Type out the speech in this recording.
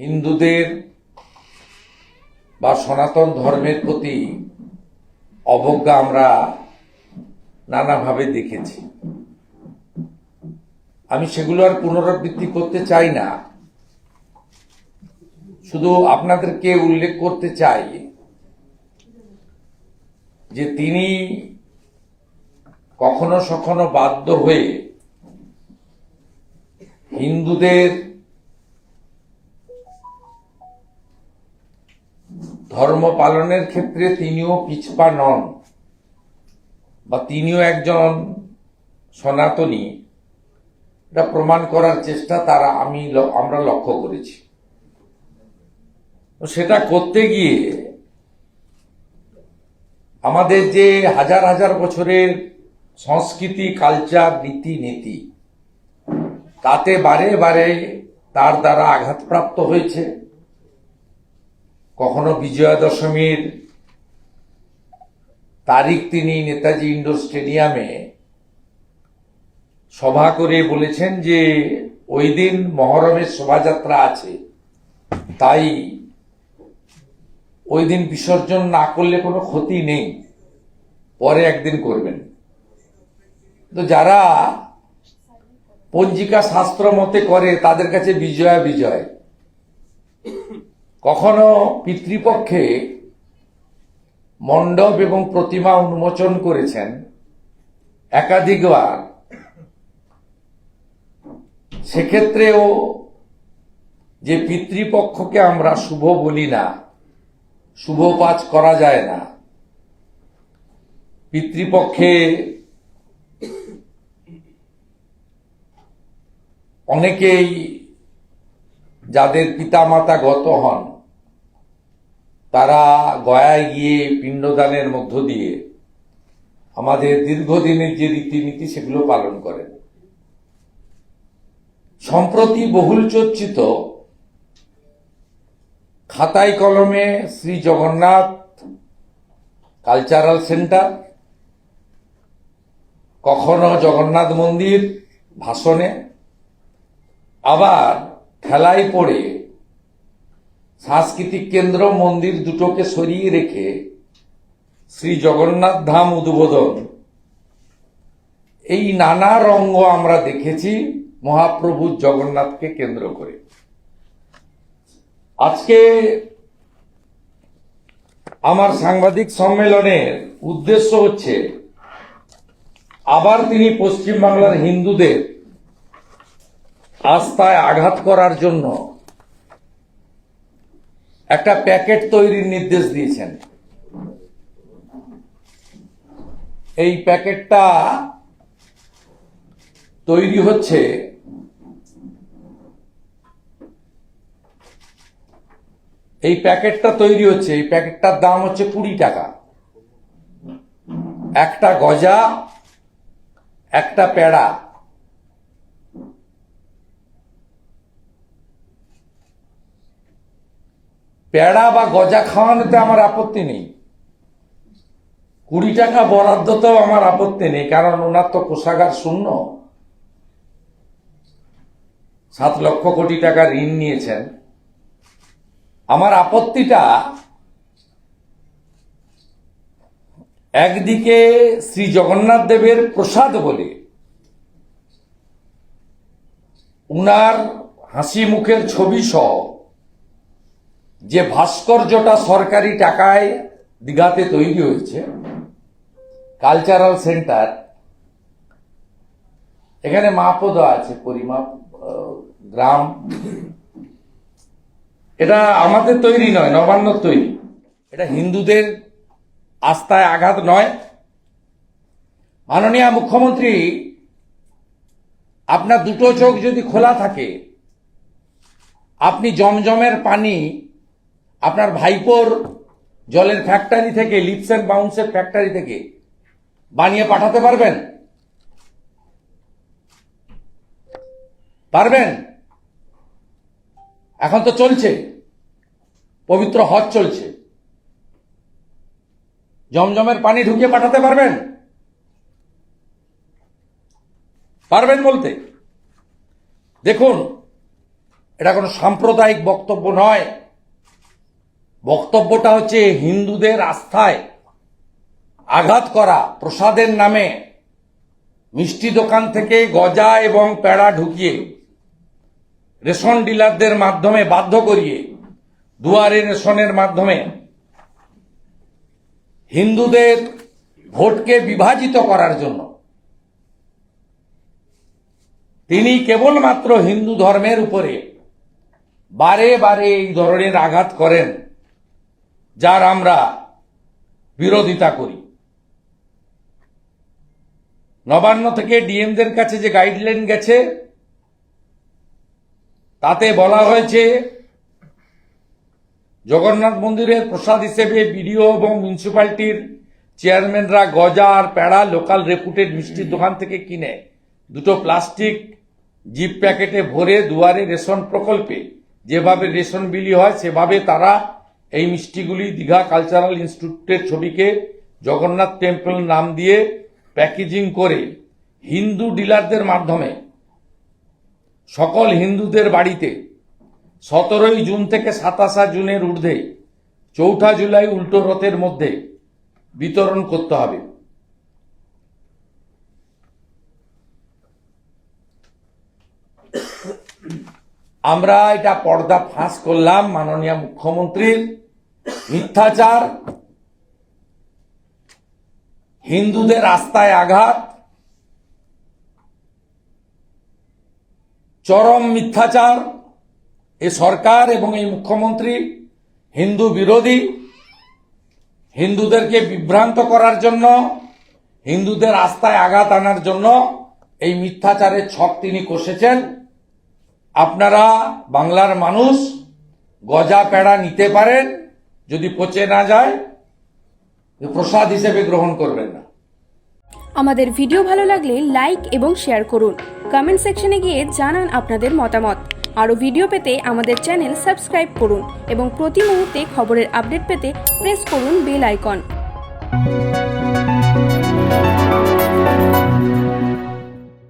হিন্দুদের বা সনাতন ধর্মের প্রতি অবজ্ঞা আমরা নানাভাবে দেখেছি। আমি সেগুলো আর পুনরাবৃত্তি করতে চাই না। শুধু আপনাদেরকে উল্লেখ করতে চাই যে তিনি কখনো সখনো বাধ্য হয়ে হিন্দুদের ধর্ম পালনের ক্ষেত্রে তিনিও পিছপা নন, বা তিনিও একজন সনাতনী। এটা প্রমাণ করার চেষ্টা তারা আমি আমরা লক্ষ্য করেছি। সেটা করতে গিয়ে আমাদের যে হাজার হাজার বছরের সংস্কৃতি, কালচার, রীতি, নীতি, তাতে বারে বারে তার দ্বারা আঘাতপ্রাপ্ত হয়েছে। কখনো বিজয়া দশমীর তারিখ তিনি নেতাজি ইন্ডোর স্টেডিয়ামে সভা করে বলেছেন যে ওই দিন মহরমের শোভাযাত্রা আছে। তাই ওই দিন বিসর্জন না করলে কোনো ক্ষতি নেই। পরে একদিন করবেন। তো যারা পঞ্জিকা শাস্ত্র মতে করে, তাদের কাছে বিজয়া বিজয়। কখনো পিতৃপক্ষে মণ্ডপ এবং প্রতিমা উন্মোচন করেছেন একাধিকবার। সেক্ষেত্রেও যে পিতৃপক্ষকে আমরা শুভ বলি না, শুভ কাজ করা যায় না, পিতৃপক্ষে অনেকেই যাদের পিতামাতা গত হন তারা গয়ায় গিয়ে পিণ্ডদানের মধ্য দিয়ে আমাদের দীর্ঘদিনের যে রীতিনীতি সেগুলো পালন করেন। সম্প্রতি বহুল চর্চিত খাতায় কলমে শ্রী জগন্নাথ কালচারাল সেন্টার, কখনো জগন্নাথ মন্দির ভাষণে, আবার খেলায় পড়ে সাংস্কৃতিক কেন্দ্র মন্দির দুটোকে সরিয়ে রেখে শ্রী জগন্নাথ ধাম উদ্বোধন। এই নানা রঙ্গ আমরা দেখেছি, মহাপ্রভু জগন্নাথকে কেন্দ্র করে। আজকে আমার সাংবাদিক সম্মেলনের উদ্দেশ্য হচ্ছে, আবার তিনি পশ্চিমবাংলার হিন্দুদের আস্থায় আঘাত করার জন্য একটা প্যাকেট তৈরির নির্দেশ দিয়েছেন। এই প্যাকেটটা তৈরি হচ্ছে এই প্যাকেটটা তৈরি হচ্ছে, এই প্যাকেটটার দাম হচ্ছে কুড়ি টাকা। একটা গজা, একটা পেড়া। পেড়া বা গজা খাওয়ানোতে আমার আপত্তি নেই। কুড়ি টাকা বরাদ্দতেও আমার আপত্তি নেই, কারণ ওনার তো কোষাগার শূন্য। সাত লক্ষ কোটি টাকা ঋণ নিয়েছেন। আমার আপত্তিটা একদিকে শ্রী জগন্নাথ দেবের প্রসাদ বলে, উনার হাসি মুখের ছবি সহ যে ভাস্কর্যটা সরকারি টাকায় দিঘাতে তৈরি হয়েছে কালচারাল সেন্টার এখানে মাপও দেওয়া আছে, পরিমাপ গ্রাম। এটা আমাদের তৈরি নয় নবান্ন তৈরি। এটা হিন্দুদের আস্থায় আঘাত নয়। মাননীয় মুখ্যমন্ত্রী, আপনার দুটো চোখ যদি খোলা থাকে, আপনি জমজমের পানি আপনার ভাইপোর জলের ফ্যাক্টরি থেকে লিপস অ্যান্ড বাউন্সের ফ্যাক্টরি থেকে বানিয়ে পাঠাতে পারবেন? পারবেন? এখন তো চলছে। পবিত্র হজ চলছে। জমজমের পানি ঢুকিয়ে পাঠাতে পারবেন? পারবেন বলতে? দেখুন, এটা কোনো সাম্প্রদায়িক বক্তব্য নয়। বক্তব্যটা হচ্ছে হিন্দুদের আস্থায় আঘাত করা, প্রসাদের নামে মিষ্টি দোকান থেকে গজা এবং পেড়া ঢুকিয়ে, রেশন ডিলারদের মাধ্যমে বাধ্য করিয়ে, দুয়ারে রেশনের মাধ্যমে হিন্দুদের ভোটকে বিভাজিত করার জন্য। তিনি কেবলমাত্র হিন্দু ধর্মের উপরে বারে বারে এই ধরনের আঘাত করেন। যার আমরা বিরোধিতা করি। নবান্ন থেকে ডিএমদের কাছে যে গাইডলাইন গেছে, তাতে বলা হয়েছে, জগন্নাথ মন্দিরের প্রসাদ হিসেবে বিডিও এবং মিউনিসিপ্যালিটির চেয়ারম্যানরা গজা আর প্যাড়া লোকাল রেপুটেড মিষ্টির দোকান থেকে কিনে দুটো প্লাস্টিক জিপ প্যাকেটে ভরে দুয়ারে রেশন প্রকল্পে যেভাবে রেশন বিলি হয়, সেভাবে তারা এই মিষ্টিগুলি দীঘা কালচারাল ইনস্টিটিউটের ছবিকে জগন্নাথ টেম্পল নাম দিয়ে প্যাকেজিং করে হিন্দু ডিলারদের মাধ্যমে সকল হিন্দুদের বাড়িতে সতেরোই জুন থেকে সাতাশা জুনের ঊর্ধ্বে চৌঠা জুলাই উল্টো রথের মধ্যে বিতরণ করতে হবে। আমরা এটা পর্দা ফাঁস করলাম মাননীয় মুখ্যমন্ত্রীর মিথ্যাচার, হিন্দুদের আস্থায় আঘাত, চরম মিথ্যাচার, এ সরকার এবং এই মুখ্যমন্ত্রী হিন্দু বিরোধী, হিন্দুদেরকে বিভ্রান্ত করার জন্য, হিন্দুদের আস্থায় আঘাত আনার জন্য এই মিথ্যাচারের ছক তিনি কষেছেন। আপনারা বাংলার মানুষ গজা পেড়া নিতে পারেন, যদি পচে না যায় প্রসাদ হিসেবে গ্রহণ করবেন না। আমাদের ভিডিও ভালো লাগলে লাইক এবং শেয়ার করুন। কমেন্ট সেকশনে গিয়ে জানান আপনাদের মতামত। আরও ভিডিও পেতে আমাদের চ্যানেল সাবস্ক্রাইব করুন এবং প্রতি মুহূর্তে খবরের আপডেট পেতে প্রেস করুন বেল আইকন।